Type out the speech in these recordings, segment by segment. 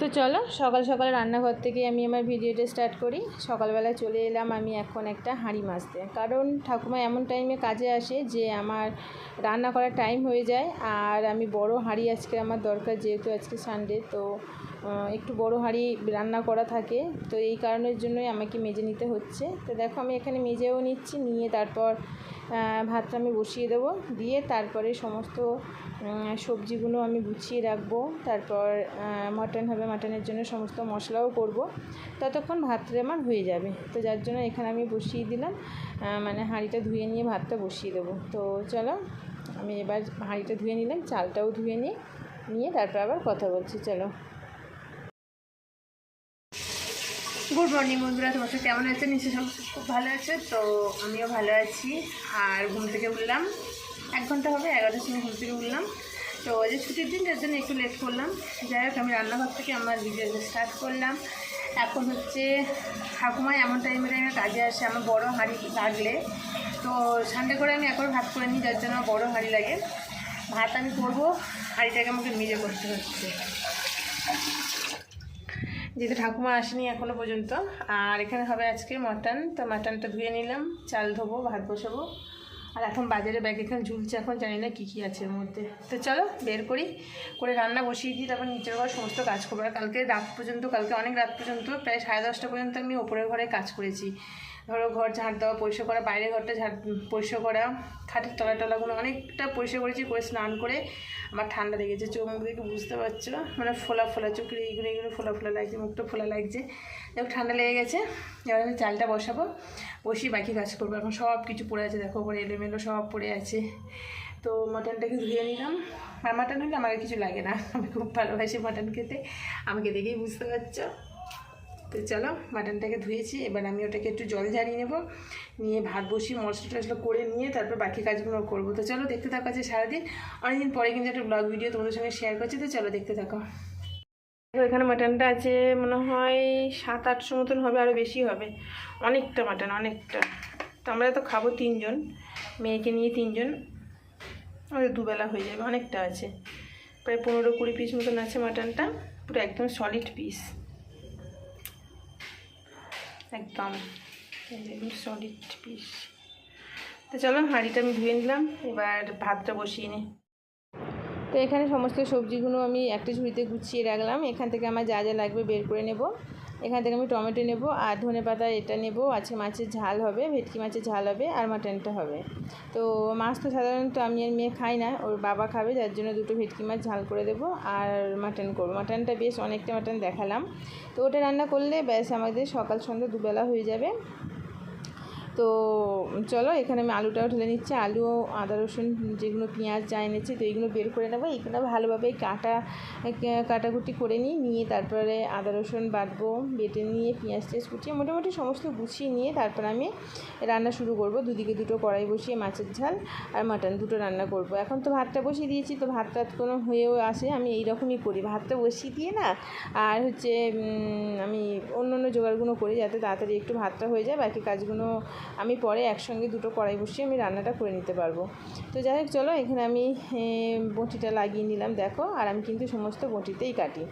তো চলো, সকাল সকাল রান্নাঘর থেকে আমি আমার ভিডিওটা স্টার্ট করি। সকালবেলা চলে এলাম আমি এখন একটা হাঁড়ি মাজতে। কারণ ঠাকুমা এমন টাইমে কাজে আসে যে আমার রান্না করার টাইম হয়ে যায়। আর আমি বড় হাঁড়ি আজকে আমার দরকার, যেহেতু আজকে সানডে তো একটু বড় হাঁড়ি রান্না করা থাকে। তো এই কারণের জন্যই আমাকে মেজে নিতে হচ্ছে। তো দেখো আমি এখানে মেজেও নিচ্ছি, নিয়ে তারপর ভাতটা আমি বসিয়ে দেবো। দিয়ে তারপরে সমস্ত সবজিগুলো আমি গুছিয়ে রাখব। তারপর মাটন হবে মাটনের জন্য সমস্ত মশলাও করব। ততক্ষণ ভাতটা আমার হয়ে যাবে। তো যার জন্য এখানে আমি বসিয়ে দিলাম। মানে হাঁড়িটা ধুয়ে নিয়ে ভাতটা বসিয়ে দেবো। তো চলো, আমি এবার হাঁড়িটা ধুয়ে নিলাম, চালটাও ধুয়ে নিয়ে নিয়ে তারপর আবার কথা বলছি। চলো। গুড মর্নিং বন্ধুরা, তোমার সাথে কেমন আছে? নিশ্চয়ই সব খুব ভালো আছে। তো আমিও ভালো আছি। আর ঘুম থেকে উঠলাম। এক ঘণ্টা হবে, এগারোটার সময় ঘুম থেকে উঠলাম। তো যে ছুটির দিন যার জন্য একটু লেট করলাম। যাই হোক, আমি রান্নাঘর থেকে আমার ভিডিও স্টার্ট করলাম। এখন হচ্ছে ঠাকুমা এমন টাইমে টাইমে কাজে আসে, আমার বড় হাঁড়ি লাগলে। তো সানডে করে আমি একবার ভাত করে নিই যার জন্য আমার বড়ো হাঁড়ি লাগে। ভাত আমি করব। হাঁড়িটাকে আমাকে মেজে করতে হচ্ছে। যেহেতু ঠাকুমা আসেনি এখনও পর্যন্ত, আর এখানে হবে আজকে মাটন। তো মাটনটা ধুয়ে নিলাম, চাল ধোবো, ভাত বসাবো। আর এখন বাজারে ব্যাগ এখানে ঝুলছে, এখন জানি না কী কী আছে এর মধ্যে। তো চলো, বের করি, করে রান্না বসিয়ে দিই, তারপর নিচের ঘর সমস্ত কাজ করব। আর কালকে রাত পর্যন্ত, কালকে অনেক রাত পর্যন্ত, প্রায় সাড়ে দশটা পর্যন্ত আমি ওপরের ঘরে কাজ করেছি। ধরো ঘর ঝাড় দেওয়া, পরিষ্কার করা বাইরে ঘরটা ঝাড়, পরিষ্কার করা, খাটের তলা টলাগুলো অনেকটা পরিষ্কার করেছি, করে স্নান করে আমার ঠান্ডা লেগেছে, চোখ মুখ দেখে বুঝতে পারছ? মানে ফোলা ফোলা চোখের এইগুলো এইগুলো ফোলা ফোলা লাগছে, মুখটা ফোলা লাগছে। দেখো ঠান্ডা লেগে গেছে, এবার আমি চালটা বসাবো, বসিয়ে বাকি কাজ করব। এখন সব কিছু পড়ে আছে, দেখো পরে এলোমেলো সব পড়ে আছে। তো মাটনটাকে ধুয়ে নিলাম। আর মাটন হলে আমার কিছু লাগে না, আমি খুব ভালোবাসি মাটন খেতে, আমাকে দেখেই বুঝতে পারছ? তো চলো মাটনটাকে ধুয়েছি, এবার আমি ওটাকে একটু জল ঝারিয়ে নেব। নিয়ে ভাত বসিয়ে মশলা টশলা করে নিয়ে তারপর বাকি কাজগুলো করব। তো চলো দেখতে থাকো আছে সারাদিন। অনেকদিন পরে কিন্তু একটা ব্লগ ভিডিও তোমাদের সঙ্গে শেয়ার করছি, তো চলো দেখতে থাকো। এখানে মাটনটা আছে, মনে হয় সাত আটশো মতন হবে আরও বেশি হবে। অনেকটা মাটন অনেকটা। তো আমরা তো খাব তিনজন, মেয়েকে নিয়ে তিনজন। আমাদের দুবেলা হয়ে যাবে, অনেকটা আছে। প্রায় পনেরো কুড়ি পিস মতন আছে মাটনটা পুরো একদম সলিড পিস একদম। সলিড পিস তো চলো, হাঁড়িটা আমি ধুয়ে নিলাম, এবার ভাতটা বসিয়ে নিই। তো এখানে সমস্ত সবজিগুলো আমি একটা ঝুড়িতে গুছিয়ে রাখলাম। এখান থেকে আমার যা যা লাগবে বের করে নেব। এখান থেকে আমি টমেটো নেব আর ধনে পাতা এটা নেব। আছে মাছের ঝাল হবে, ভেটকি মাছের ঝাল হবে আর মাটনটা হবে। তো মাছ তো সাধারণত আমি আর মেয়ে খাই না, ওর বাবা খাবে, যার জন্য দুটো ভেটকি মাছ ঝাল করে দেব আর মাটন করব। মাটনটা বেশ অনেকটা মাটন দেখালাম। তো ওটা রান্না করলে ব্যাস আমাদের সকাল সন্ধ্যা দুবেলা হয়ে যাবে। তো চলো, এখানে আমি আলুটাও ঢেলে নিচ্ছি। আলু আদা, রসুন, যেগুলো পেঁয়াজ যা এনেছি, তো এইগুলো বের করে নেব। এইগুলো ভালোভাবে কাটা, কাটাকুটি করে নিই, নিয়ে তারপরে আদা, রসুন বাটবো, বেটে নিয়ে পেঁয়াজ টেস কুচিয়ে মোটামুটি সমস্ত গুছিয়ে নিয়ে তারপর আমি রান্না শুরু করব। দুদিকে দুটো কড়াই বসিয়ে মাছের ঝাল আর মাটন দুটো রান্না করব। এখন তো ভাতটা বসিয়ে দিয়েছি, তো ভাতটা কোনো হয়েও আসে। আমি এই রকমই করি, ভাতটা বসিয়ে দিয়ে না, আর হচ্ছে আমি অন্য অন্য জোগাড়গুলো করি যাতে তাড়াতাড়ি একটু ভাতটা হয়ে যায়। বাকি কাজগুলো আমি পরে একসঙ্গে দুটো কড়াই বসিয়ে আমি রান্নাটা করে নিতে পারব। তো যাই হোক, চলো এখানে আমি বটিটা লাগিয়ে নিলাম, দেখো, আর আমি কিন্তু সমস্ত বটিতেই কাটি।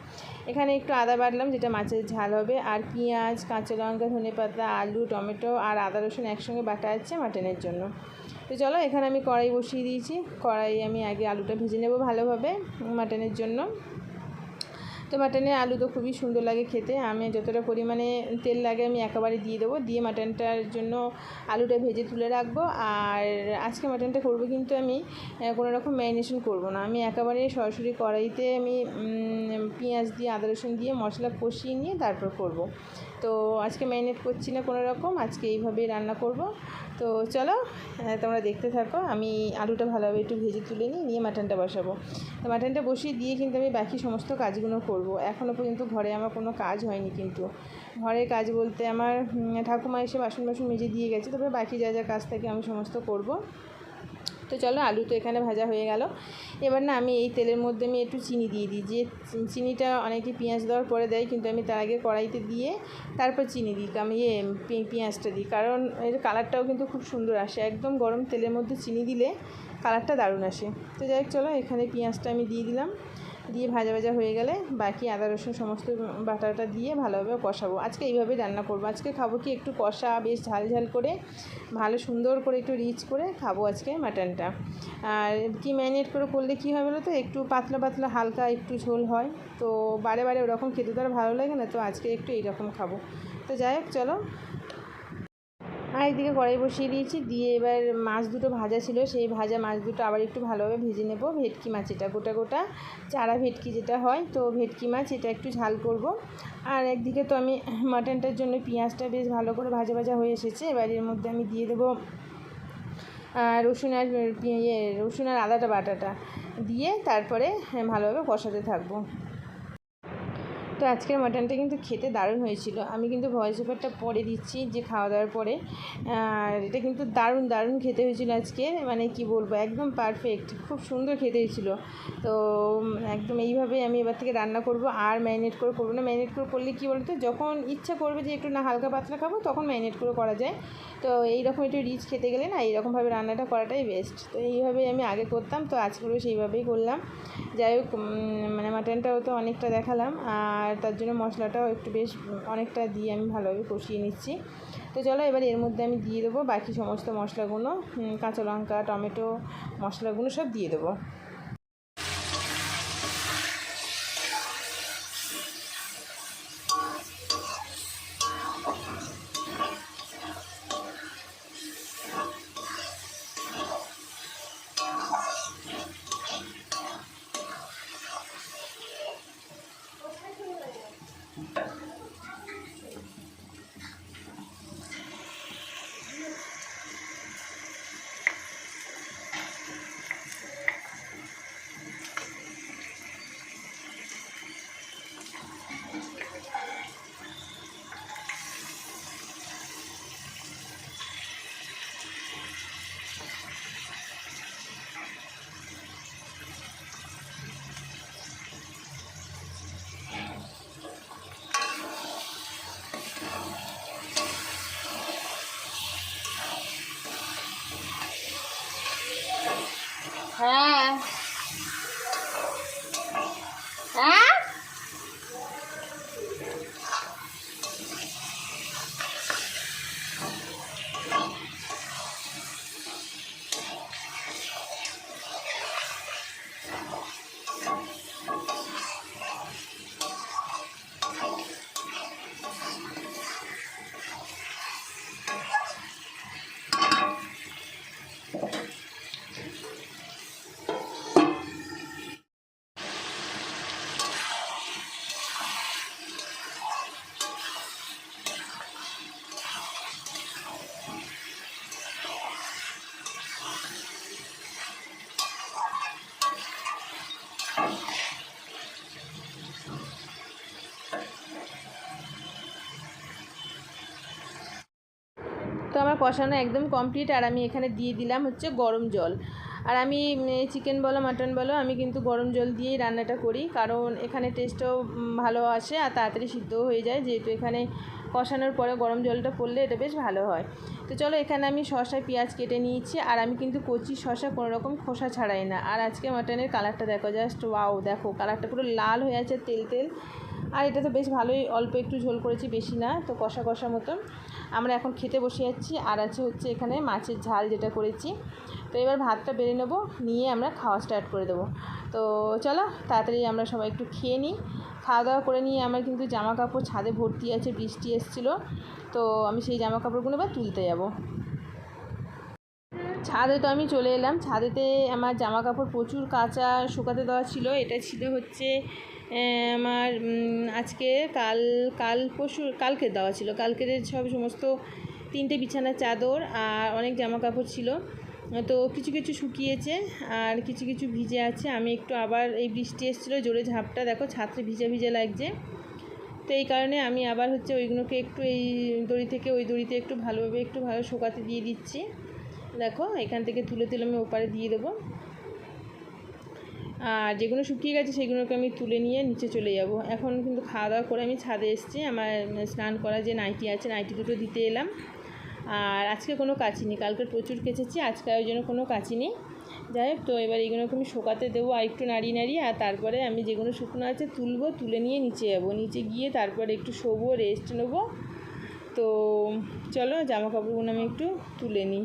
এখানে একটু আদা বাটলাম, যেটা মাছের ঝাল হবে, আর পেঁয়াজ, কাঁচা লঙ্কা, ধনে পাতা, আলু, টমেটো, আর আদা, রসুন একসঙ্গে বাটা আছে মাটনের জন্য। তো চলো, এখানে আমি কড়াই বসিয়ে দিয়েছি। কড়াই আমি আগে আলুটা ভেজে নেব ভালোভাবে, মাটনের জন্য। তো মাটনের আলু তো খুবই সুন্দর লাগে খেতে। আমি যতটা পরিমাণে তেল লাগে আমি একেবারে দিয়ে দেবো। দিয়ে মাটনটার জন্য আলুটা ভেজে তুলে রাখব। আর আজকে মাটনটা করব কিন্তু আমি কোনো রকম ম্যারিনেশন করব না। আমি একেবারে সরাসরি কড়াইতে আমি পেঁয়াজ দিয়ে, আদা রসুন দিয়ে মশলা কষিয়ে নিয়ে তারপর করব। তো আজকে ম্যারিনেট করছি না কোনো রকম, আজকে এইভাবেই রান্না করব। তো চলো তোমরা দেখতে থাকো, আমি আলুটা ভালোভাবে একটু ভেজে তুলে নিই, নিয়ে মাটনটা বসাবো। তো মাটনটা বসিয়ে দিয়ে কিন্তু আমি বাকি সমস্ত কাজগুলো করব। এখনও পর্যন্ত ঘরে আমার কোনো কাজ হয়নি কিন্তু। ঘরের কাজ বলতে আমার ঠাকুমা এসে বাসন বাসন মেজে দিয়ে গেছে তবে বাকি যা যা কাজ থাকে আমি সমস্ত করব। তো চলো, আলু তো এখানে ভাজা হয়ে গেল। এবার না আমি এই তেলের মধ্যে আমি একটু চিনি দিয়ে দিই। যে চিনিটা অনেকে পেঁয়াজ দেওয়ার পরে দেয়, কিন্তু আমি তার আগে কড়াইতে দিয়ে তারপর চিনি দিই আমি ইয়ে পেঁয়াজটা দিই। কারণ এর কালারটাও কিন্তু খুব সুন্দর আসে। একদম গরম তেলের মধ্যে চিনি দিলে কালারটা দারুণ আসে। তো যাই হোক, চলো, এখানে পেঁয়াজটা আমি দিয়ে দিলাম। দিয়ে ভাজা ভাজা হয়ে গেলে বাকি আদা, রসুন সমস্ত বাটাটা দিয়ে ভালোভাবে কষাবো। আজকে এইভাবেই রান্না করব। আজকে খাব কি একটু কষা, বেশ ঝাল ঝাল করে, ভালো সুন্দর করে একটু রিচ করে খাব আজকে মাটনটা। আর কি ম্যারিনেট করে করলে কী হয় বলো তো? একটু পাতলা পাতলা, হালকা একটু ঝোল হয়। তো বারে বারে ওরকম খেতে তো আর ভালো লাগে না। তো আজকে একটু এইরকম খাব। তো যাই হোক, চলো। আর একদিকে কড়াই বসিয়ে দিয়েছি। দিয়ে এবার মাছ দুটো ভাজা ছিল, সেই ভাজা মাছ দুটো আবার একটু ভালোভাবে ভেজে নেব। ভেটকি মাছ এটা গোটা গোটা, চারা ভেটকি যেটা হয়। তো ভেটকি মাছ এটা একটু ঝাল করব। আর একদিকে তো আমি মাটনটার জন্য পেঁয়াজটা বেশ ভালো করে ভাজা ভাজা হয়ে এসেছে। এবার এর মধ্যে আমি দিয়ে দেবো রসুন আর ইয়ে রসুন আর আদাটা বাটাটা। দিয়ে তারপরে ভালোভাবে কষাতে থাকব। তো আজকের মাটনটা কিন্তু খেতে দারুণ হয়েছিল। আমি কিন্তু ভয়েস ওভারটা পরে দিচ্ছি যে খাওয়া দাওয়ার পরে। আর এটা কিন্তু দারুণ দারুণ খেতে হয়েছিল আজকে। মানে কি বলব, একদম পারফেক্ট খুব সুন্দর খেতে হয়েছিল। তো একদম এইভাবে আমি এবার থেকে রান্না করব। আর ম্যারিনেট করে করব না। ম্যারিনেট করে করলে কী বলতো, যখন ইচ্ছা করবে যে একটু না হালকা পাতলা খাব, তখন ম্যারিনেট করে করা যায়। তো এইরকম একটু রিচ খেতে গেলে না, এইরকমভাবে রান্নাটা করাটাই বেস্ট তো এইভাবেই আমি আগে করতাম, তো আজকেও সেইভাবেই করলাম। যাই হোক মানে মাটনটাও তো অনেকটা দেখালাম। আর তার জন্য মশলাটাও একটু বেশ অনেকটা দিয়ে আমি ভালোভাবে কষিয়ে নিচ্ছি। তো চলো এবার এর মধ্যে আমি দিয়ে দেবো বাকি সমস্ত মশলাগুলো কাঁচা লঙ্কা, টমেটো মশলাগুলো সব দিয়ে দেবো। আমার কষানো একদম কমপ্লিট আর আমি এখানে দিয়ে দিলাম হচ্ছে গরম জল। আর আমি চিকেন বলো মাটন বলো, আমি কিন্তু গরম জল দিয়েই রান্নাটা করি, কারণ এখানে টেস্টও ভালো আসে আর তাড়াতাড়ি সিদ্ধও হয়ে যায়, যেহেতু এখানে কষানোর পরে গরম জলটা পড়লে এটা বেশ ভালো হয়। তো চলো এখানে আমি শসা পেঁয়াজ কেটে নিয়েছি, আর আমি কিন্তু কচি শসা কোনো রকম খোসা ছাড়াই না। আর আজকে মাটনের কালারটা দেখো জাস্ট ওয়াও দেখো কালারটা পুরো লাল হয়ে আছে তেল তেল। আর এটা তো বেশ ভালোই, অল্প একটু ঝোল করেছি, বেশি না, তো কষা কষা মতন। আমরা এখন খেতে বসে যাচ্ছি, আর আছে হচ্ছে এখানে মাছের ঝাল যেটা করেছি। তো এবার ভাতটা বেড়ে নেব, নিয়ে আমরা খাওয়া স্টার্ট করে দেবো। তো চলো, তাড়াতাড়ি আমরা সবাই একটু খেয়ে নিই। খাওয়া দাওয়া করে নিয়ে আমার কিন্তু জামা কাপড় ছাদে ভর্তি আছে, বৃষ্টি এসেছিল। তো আমি সেই জামা কাপড়গুলো এবার তুলতে যাব। ছাদে তো আমি চলে এলাম। ছাদেতে আমার জামা কাপড় প্রচুর কাঁচা শুকাতে দেওয়া ছিল। এটা ছিল হচ্ছে আমার আজকে কাল কাল পরশু কালকে দেওয়া ছিল। কালকের সব সমস্ত তিনটে বিছানার চাদর আর অনেক জামা কাপড় ছিল। তো কিছু কিছু শুকিয়েছে আর কিছু কিছু ভিজে আছে। আমি একটু আবার এই বৃষ্টি এসেছিল, জোরে ঝাপটা দেখো, ছাত্রে ভিজে ভিজে লাগছে। তো এই কারণে আমি আবার হচ্ছে ওইগুলোকে একটু এই দড়ি থেকে, ওই দড়িতে একটু ভালোভাবে, একটু ভালো শুকাতে দিয়ে দিচ্ছি। দেখো, এখান থেকে তুলে তুলে আমি ওপারে দিয়ে দেবো। আর যেগুলো শুকিয়ে গেছে, সেগুলোকে আমি তুলে নিয়ে নিচে চলে যাব। এখন কিন্তু খাওয়া দাওয়া করে আমি ছাদে এসেছি। আমার স্নান করা যে নাইটি আছে, নাইটি দুটো দিতে এলাম। আর আজকে কোনো কাচি নেই। কালকে প্রচুর কেচেছি, আজকে ওই জন্য কোনো কাচি নেই। যাই হোক, তো এবার এগুলোকে আমি শোকাতে দেবো আর একটু নাড়িয়ে নাড়িয়ে। আর তারপরে আমি যেগুলো শুকনো আছে, তুলবো, তুলে নিয়ে নিচে যাব। নিচে গিয়ে তারপরে একটু শোবো রেস্ট নেব। তো চলো জামা কাপড়গুলো আমি একটু তুলে নিই।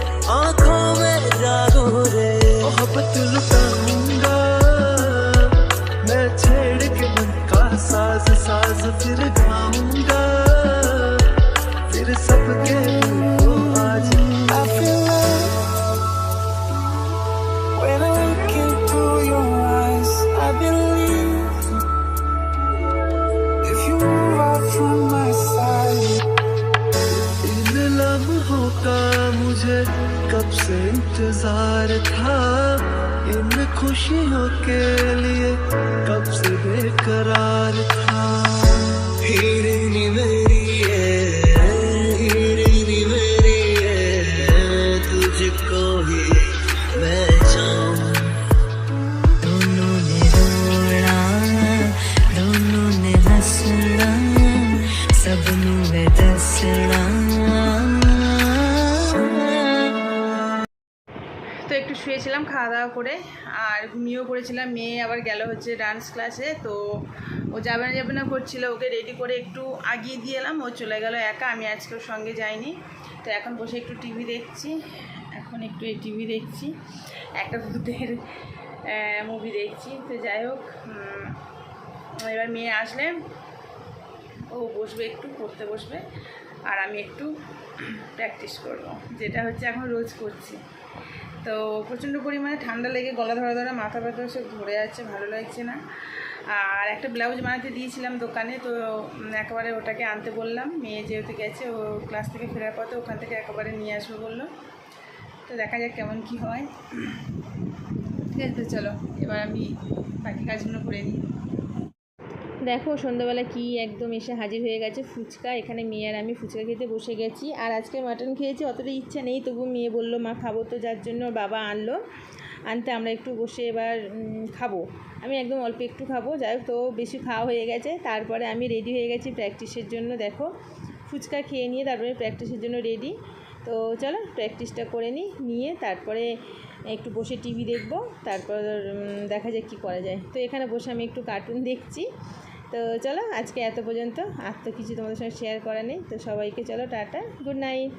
मोहब्बत लुटाऊँगा। मैं छेड़ के मन का साज साज फिर गाऊँगा। से इंतज़ार था। इन खुशियों के लिए कब से बेकरार था। हीरे नी করে, আর ঘুমিয়েও পড়েছিলাম। মেয়ে আবার গেল হচ্ছে ডান্স ক্লাসে তো ও যাবে না যাবে না করছিল। ওকে রেডি করে একটু আগিয়ে দিয়ে এলাম। ও চলে গেল একা, আমি আজকে ওর সঙ্গে যাইনি। তো এখন বসে একটু টিভি দেখছি। এখন একটু এই টিভি দেখছি। একটা ভূতের মুভি দেখছি। তো যাই হোক এবার মেয়ে আসলে ও বসবে, একটু পড়তে বসবে। আর আমি একটু প্র্যাকটিস করব, যেটা হচ্ছে এখন রোজ করছি। তো প্রচণ্ড পরিমাণে ঠান্ডা লেগে গলা ধরা ধরা, মাথা ব্যথা সব ধরে যাচ্ছে ভালো লাগছে না। আর একটা ব্লাউজ বানাতে দিয়েছিলাম দোকানে, তো একেবারে ওটাকে আনতে বললাম। মেয়ে যেহেতু গেছে, ও ক্লাস থেকে ফেরার পথে ওখান থেকে একেবারে নিয়ে আসবে বলল। তো দেখা যাক কেমন কি হয়। ঠিক আছে, চলো, এবার আমি বাকি কাজগুলো করে নিই। দেখো, সন্ধ্যাবেলা কি একদম এসে হাজির হয়ে গেছে ফুচকা। এখানে মেয়ে আর আমি ফুচকা খেতে বসে গেছি। আর আজকে মাটন খেয়েছি, অতটা ইচ্ছা নেই, তবু মেয়ে বলল, মা, খাব তো। যার জন্য বাবা আনলো। আনতে আমরা একটু বসে এবার খাব। আমি একদম অল্প একটু খাব, যাই তো বেশি খাওয়া হয়ে গেছে। তারপরে আমি রেডি হয়ে গেছি প্র্যাকটিসের জন্য, দেখো। ফুচকা খেয়ে নিয়ে তারপরে প্র্যাকটিসের জন্য রেডি তো চলো প্র্যাকটিসটা করে নিই, নিয়ে তারপরে একটু বসে টিভি দেখব। তারপর দেখা যাক কী করা যায়। তো এখানে বসে আমি একটু কার্টুন দেখছি। তো চলো আজকে এত পর্যন্ত, আর তো কিছু তোমাদের সঙ্গে শেয়ার করা নেই। তো সবাইকে চলো টাটা গুড নাইট